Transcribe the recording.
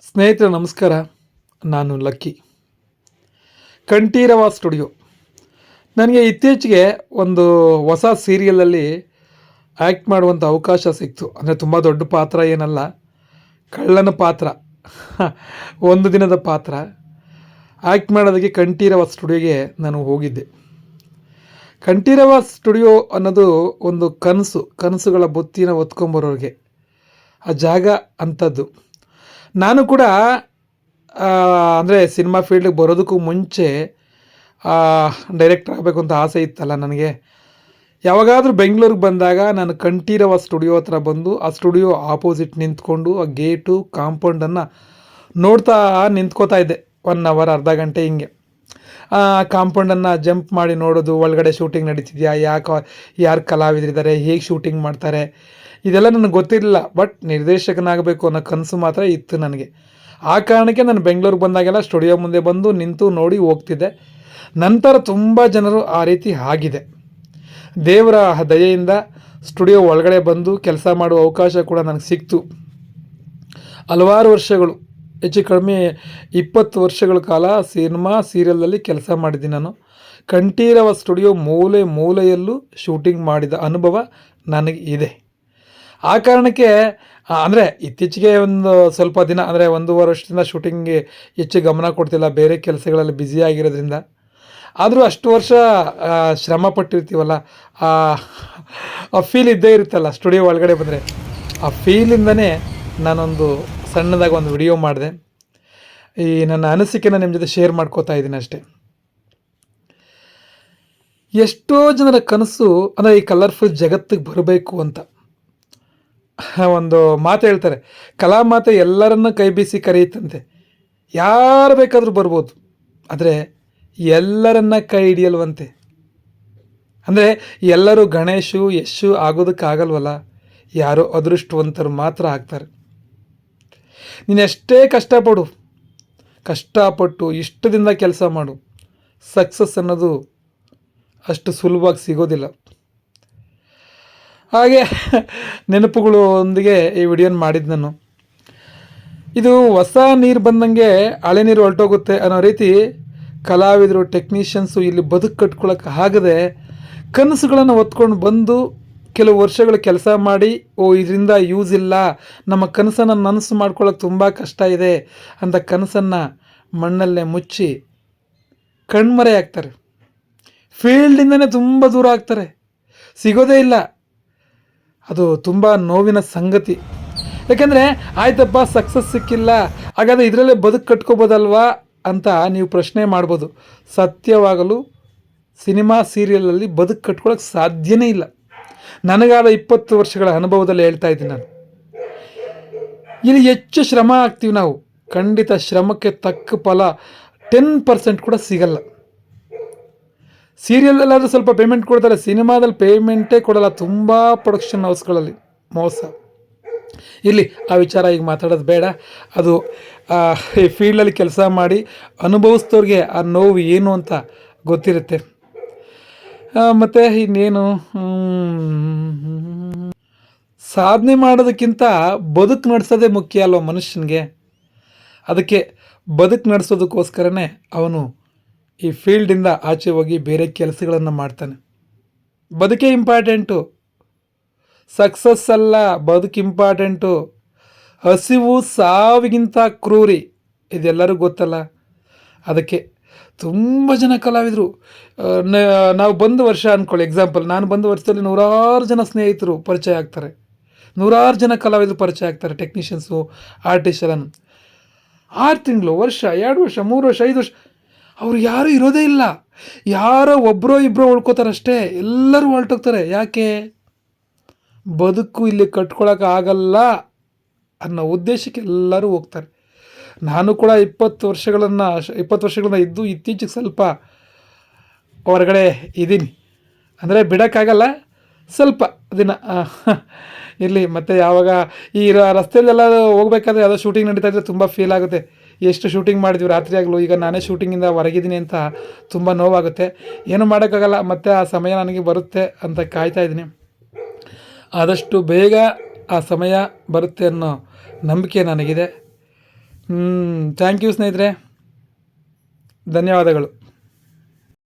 ಸ್ನೇಹಿತರೆ, ನಮಸ್ಕಾರ. ನಾನು ಲಕ್ಕಿ. ಕಂಠೀರವ ಸ್ಟುಡಿಯೋ. ನನಗೆ ಇತ್ತೀಚೆಗೆ ಒಂದು ಹೊಸ ಸೀರಿಯಲಲ್ಲಿ ಆ್ಯಕ್ಟ್ ಮಾಡುವಂಥ ಅವಕಾಶ ಸಿಕ್ತು. ಅಂದರೆ ತುಂಬ ದೊಡ್ಡ ಪಾತ್ರ ಏನಲ್ಲ, ಕಳ್ಳನ ಪಾತ್ರ. ಒಂದು ದಿನದ ಪಾತ್ರ. ಆ್ಯಕ್ಟ್ ಮಾಡೋದಕ್ಕೆ ಕಂಠೀರವ ಸ್ಟುಡಿಯೋಗೆ ನಾನು ಹೋಗಿದ್ದೆ. ಕಂಠೀರವ ಸ್ಟುಡಿಯೋ ಅನ್ನೋದು ಒಂದು ಕನಸು, ಕನಸುಗಳ ಬುತ್ತಿನ ಹೊತ್ಕೊಂಬರೋರಿಗೆ. ಆ ಜಾಗ ಅಂಥದ್ದು. ನಾನು ಕೂಡ ಅಂದರೆ ಸಿನಿಮಾ ಫೀಲ್ಡಿಗೆ ಬರೋದಕ್ಕೂ ಮುಂಚೆ ಡೈರೆಕ್ಟರ್ ಆಗಬೇಕು ಅಂತ ಆಸೆ ಇತ್ತಲ್ಲ ನನಗೆ. ಯಾವಾಗಾದರೂ ಬೆಂಗಳೂರಿಗೆ ಬಂದಾಗ ನಾನು ಕಂಠೀರವ ಸ್ಟುಡಿಯೋ ಹತ್ರ ಬಂದು, ಆ ಸ್ಟುಡಿಯೋ ಆಪೋಸಿಟ್ ನಿಂತ್ಕೊಂಡು, ಆ ಗೇಟು ಕಾಂಪೌಂಡನ್ನು ನೋಡ್ತಾ ನಿಂತ್ಕೋತಾ ಇದ್ದೆ. ಒನ್ ಅವರ್ ಅರ್ಧ ಗಂಟೆ ಹಿಂಗೆ. ಕಾಂಪೌಂಡನ್ನು ಜಂಪ್ ಮಾಡಿ ನೋಡೋದು, ಒಳಗಡೆ ಶೂಟಿಂಗ್ ನಡೀತಿದೆಯಾ? ಯಾಕೆ, ಯಾರು ಕಲಾವಿದರಿದ್ದಾರೆ ಹೇಗೆ ಶೂಟಿಂಗ್ ಮಾಡ್ತಾರೆ? ಇದೆಲ್ಲ ನನಗೆ ಗೊತ್ತಿರಲಿಲ್ಲ ಬಟ್ ನಿರ್ದೇಶಕನಾಗಬೇಕು ಅನ್ನೋ ಕನಸು ಮಾತ್ರ ಇತ್ತು ನನಗೆ. ಆ ಕಾರಣಕ್ಕೆ ನಾನು ಬೆಂಗಳೂರಿಗೆ ಬಂದಾಗೆಲ್ಲ ಸ್ಟುಡಿಯೋ ಮುಂದೆ ಬಂದು ನಿಂತು ನೋಡಿ ಹೋಗ್ತಿದ್ದೆ. ನಂತರ ತುಂಬ ಜನರು ಆ ರೀತಿ ಆಗಿದೆ. ದೇವರ ದಯೆಯಿಂದ ಸ್ಟುಡಿಯೋ ಒಳಗಡೆ ಬಂದು ಕೆಲಸ ಮಾಡುವ ಅವಕಾಶ ಕೂಡ ನನಗೆ ಸಿಕ್ತು. ಹಲವಾರು ವರ್ಷಗಳು, ಹೆಚ್ಚು ಕಡಿಮೆ ಇಪ್ಪತ್ತು ವರ್ಷಗಳ ಕಾಲ ಸಿನಿಮಾ, ಸೀರಿಯಲ್ನಲ್ಲಿ ಕೆಲಸ ಮಾಡಿದ್ದೀನಿ ನಾನು. ಕಂಠೀರವ ಸ್ಟುಡಿಯೋ ಮೂಲೆ ಮೂಲೆಯಲ್ಲೂ ಶೂಟಿಂಗ್ ಮಾಡಿದ ಅನುಭವ ನನಗೆ ಇದೆ. ಆ ಕಾರಣಕ್ಕೆ ಅಂದರೆ ಇತ್ತೀಚೆಗೆ ಒಂದು ಸ್ವಲ್ಪ ದಿನ, ಅಂದರೆ ಒಂದೂವರೆ ವರ್ಷದಿಂದ ಶೂಟಿಂಗ್ಗೆ ಹೆಚ್ಚು ಗಮನ ಕೊಡ್ತಿಲ್ಲ, ಬೇರೆ ಕೆಲಸಗಳಲ್ಲಿ ಬ್ಯುಸಿ ಆಗಿರೋದ್ರಿಂದ. ಆದರೂ ಅಷ್ಟು ವರ್ಷ ಶ್ರಮ ಪಟ್ಟಿರ್ತೀವಲ್ಲ, ಆ ಫೀಲ್ ಇದ್ದೇ ಇರುತ್ತಲ್ಲ ಸ್ಟುಡಿಯೋ ಒಳಗಡೆ ಬಂದರೆ. ಆ ಫೀಲಿಂದನೇ ನಾನೊಂದು ಸಣ್ಣದಾಗಿ ಒಂದು ವಿಡಿಯೋ ಮಾಡಿದೆ. ಈ ನನ್ನ ಅನಿಸಿಕೆನ ನಿಮ್ಮ ಜೊತೆ ಶೇರ್ ಮಾಡ್ಕೋತಾ ಇದ್ದೀನಿ ಅಷ್ಟೇ. ಎಷ್ಟೋ ಜನರ ಕನಸು, ಅಂದರೆ ಈ ಕಲರ್ಫುಲ್ ಜಗತ್ತಿಗೆ ಬರಬೇಕು ಅಂತ. ಒಂದು ಮಾತು ಹೇಳ್ತಾರೆ, ಕಲಾ ಮಾತೆ ಎಲ್ಲರನ್ನ ಕೈ ಬೀಸಿ ಕರೆಯುತ್ತಂತೆ. ಯಾರು ಬೇಕಾದರೂ ಬರ್ಬೋದು, ಆದರೆ ಎಲ್ಲರನ್ನ ಕೈ ಹಿಡಿಯಲ್ವಂತೆ. ಅಂದರೆ ಎಲ್ಲರೂ ಗಣೇಶು, ಯಶು ಆಗೋದಕ್ಕಾಗಲ್ವಲ್ಲ, ಯಾರೋ ಅದೃಷ್ಟವಂತರು ಮಾತ್ರ ಆಗ್ತಾರೆ. ನೀನು ಎಷ್ಟೇ ಕಷ್ಟಪಡು, ಕಷ್ಟಪಟ್ಟು ಇಷ್ಟದಿಂದ ಕೆಲಸ ಮಾಡು, ಸಕ್ಸಸ್ ಅನ್ನೋದು ಅಷ್ಟು ಸುಲಭವಾಗಿ ಸಿಗೋದಿಲ್ಲ. ಹಾಗೆ ನೆನಪುಗಳು ಒಂದಿಗೆ ಈ ವಿಡಿಯೋನ ಮಾಡಿದ್ದು ನಾನು. ಇದು ಹೊಸ ನೀರು ಬಂದಂಗೆ ಹಳೆ ನೀರು ಹೊರಟೋಗುತ್ತೆ ಅನ್ನೋ ರೀತಿ ಕಲಾವಿದರು, ಟೆಕ್ನಿಷಿಯನ್ಸು ಇಲ್ಲಿ ಬದುಕು ಕಟ್ಕೊಳಕ್ಕೆ ಆಗದೆ ಕನಸುಗಳನ್ನು ಹೊತ್ಕೊಂಡು ಬಂದು ಕೆಲವು ವರ್ಷಗಳು ಕೆಲಸ ಮಾಡಿ, ಓ, ಇದರಿಂದ ಯೂಸ್ ಇಲ್ಲ, ನಮ್ಮ ಕನಸನ್ನು ನನಸು ಮಾಡ್ಕೊಳ್ಳೋಕೆ ತುಂಬ ಕಷ್ಟ ಇದೆ ಅಂತ ಕನಸನ್ನು ಮಣ್ಣಲ್ಲೇ ಮುಚ್ಚಿ ಕಣ್ಮರೆ ಆಗ್ತಾರೆ ಫೀಲ್ಡಿಂದನೇ ತುಂಬ ದೂರ ಆಗ್ತಾರೆ. ಸಿಗೋದೇ ಇಲ್ಲ. ಅದು ತುಂಬ ನೋವಿನ ಸಂಗತಿ. ಯಾಕೆಂದರೆ, ಆಯ್ತಪ್ಪ ಸಕ್ಸಸ್ ಸಿಕ್ಕಿಲ್ಲ, ಹಾಗಾದರೆ ಇದರಲ್ಲೇ ಬದುಕು ಕಟ್ಕೋಬೋದಲ್ವಾ? ಅಂತ ನೀವು ಪ್ರಶ್ನೆ ಮಾಡ್ಬೋದು. ಸತ್ಯವಾಗಲು ಸಿನಿಮಾ ಸೀರಿಯಲಲ್ಲಿ ಬದುಕು ಕಟ್ಕೊಳ್ಳೋಕೆ ಸಾಧ್ಯನೇ ಇಲ್ಲ. ನನಗಾದ ಇಪ್ಪತ್ತು ವರ್ಷಗಳ ಅನುಭವದಲ್ಲಿ ಹೇಳ್ತಾ ಇದ್ದೀನಿ ನಾನು. ಇಲ್ಲಿ ಹೆಚ್ಚು ಶ್ರಮ ಆಗ್ತೀವಿ ನಾವು. ಖಂಡಿತ ಶ್ರಮಕ್ಕೆ ತಕ್ಕ ಫಲ ಟೆನ್ ಪರ್ಸೆಂಟ್ ಕೂಡ ಸಿಗಲ್ಲ. ಸೀರಿಯಲ್ಲಾದರೂ ಸ್ವಲ್ಪ ಪೇಮೆಂಟ್ ಕೊಡ್ತಾರೆ. ಸಿನಿಮಾದಲ್ಲಿ ಪೇಮೆಂಟೇ ಕೊಡಲ್ಲ. ತುಂಬ ಪ್ರೊಡಕ್ಷನ್ ಹೌಸ್ಗಳಲ್ಲಿ ಮೋಸ. ಇಲ್ಲಿ ಆ ವಿಚಾರ ಈಗ ಮಾತಾಡೋದು ಬೇಡ. ಅದು ಈ ಫೀಲ್ಡಲ್ಲಿ ಕೆಲಸ ಮಾಡಿ ಅನುಭವಿಸ್ದವ್ರಿಗೆ ಆ ನೋವು ಏನು ಅಂತ ಗೊತ್ತಿರುತ್ತೆ. ಮತ್ತು ಇನ್ನೇನು? ಸಾಧನೆ ಮಾಡೋದಕ್ಕಿಂತ ಬದುಕು ನಡೆಸೋದೇ ಮುಖ್ಯ ಅಲ್ವ ಮನುಷ್ಯನಿಗೆ? ಅದಕ್ಕೆ ಬದುಕು ನಡೆಸೋದಕ್ಕೋಸ್ಕರನೇ ಅವನು ಈ ಫೀಲ್ಡಿಂದ ಆಚೆ ಹೋಗಿ ಬೇರೆ ಕೆಲಸಗಳನ್ನು ಮಾಡ್ತಾನೆ. ಬದುಕೇ ಇಂಪಾರ್ಟೆಂಟು. ಸಕ್ಸಸ್ ಅಲ್ಲ, ಬದುಕು ಇಂಪಾರ್ಟೆಂಟು. ಹಸಿವು ಸಾವಿಗಿಂತ ಕ್ರೂರಿ. ಇದೆಲ್ಲರಿಗೂ ಗೊತ್ತಲ್ಲ. ಅದಕ್ಕೆ ತುಂಬ ಜನ ಕಲಾವಿದರು. ನಾವು ಬಂದ ವರ್ಷ ಅಂದ್ಕೊಳ್ಳಿ ಎಕ್ಸಾಂಪಲ್, ನಾನು ಬಂದ ವರ್ಷದಲ್ಲಿ ನೂರಾರು ಜನ ಸ್ನೇಹಿತರು ಪರಿಚಯ ಆಗ್ತಾರೆ. ನೂರಾರು ಜನ ಕಲಾವಿದರು ಪರಿಚಯ ಆಗ್ತಾರೆ, ಟೆಕ್ನಿಷಿಯನ್ಸು ಆರ್ಟಿಸ್ಟ್ ಎಲ್ಲ ಆರು ತಿಂಗಳು, ವರ್ಷ, ಎರಡು ವರ್ಷ, ಮೂರು ವರ್ಷ, ಐದು ವರ್ಷ. ಅವ್ರು ಯಾರೂ ಇರೋದೇ ಇಲ್ಲ. ಯಾರೋ ಒಬ್ಬರೋ ಇಬ್ಬರೋ ಉಳ್ಕೋತಾರಷ್ಟೇ. ಎಲ್ಲರೂ ಹೊರಟೋಗ್ತಾರೆ. ಯಾಕೆ? ಬದುಕು ಇಲ್ಲಿ ಕಟ್ಕೊಳಕ್ಕೆ ಆಗಲ್ಲ ಅನ್ನೋ ಉದ್ದೇಶಕ್ಕೆ ಎಲ್ಲರೂ ಹೋಗ್ತಾರೆ. ನಾನು ಕೂಡ ಇಪ್ಪತ್ತು ವರ್ಷಗಳನ್ನು, ಇಪ್ಪತ್ತು ವರ್ಷಗಳನ್ನ ಇದ್ದು ಇತ್ತೀಚೆಗೆ ಸ್ವಲ್ಪ ಹೊರಗಡೆ ಇದ್ದೀನಿ. ಅಂದರೆ ಬಿಡೋಕ್ಕಾಗಲ್ಲ, ಸ್ವಲ್ಪ ದಿನ. ಇರಲಿ, ಮತ್ತು ಯಾವಾಗ ಈ ರಸ್ತೆಯಲ್ಲೆಲ್ಲ ಹೋಗ್ಬೇಕಾದ್ರೆ ಯಾವುದೋ ಶೂಟಿಂಗ್ ನಡೀತಾ ಇದ್ದರೆ ತುಂಬ ಫೀಲ್ ಆಗುತ್ತೆ. ಎಷ್ಟು ಶೂಟಿಂಗ್ ಮಾಡಿದ್ವಿ? ರಾತ್ರಿ ಆಗಲು. ಈಗ ನಾನೇ ಶೂಟಿಂಗಿಂದ ಹೊರಗಿದ್ದೀನಿ ಅಂತ ತುಂಬ ನೋವಾಗುತ್ತೆ. ಏನು ಮಾಡೋಕ್ಕಾಗಲ್ಲ, ಮತ್ತೆ ಆ ಸಮಯ ನನಗೆ ಬರುತ್ತೆ ಅಂತ ಕಾಯ್ತಾ ಇದ್ದೀನಿ. ಆದಷ್ಟು ಬೇಗ ಆ ಸಮಯ ಬರುತ್ತೆ ಅನ್ನೋ ನಂಬಿಕೆ ನನಗಿದೆ. ಥ್ಯಾಂಕ್ ಯು ಸ್ನೇಹಿತರೆ. ಧನ್ಯವಾದಗಳು.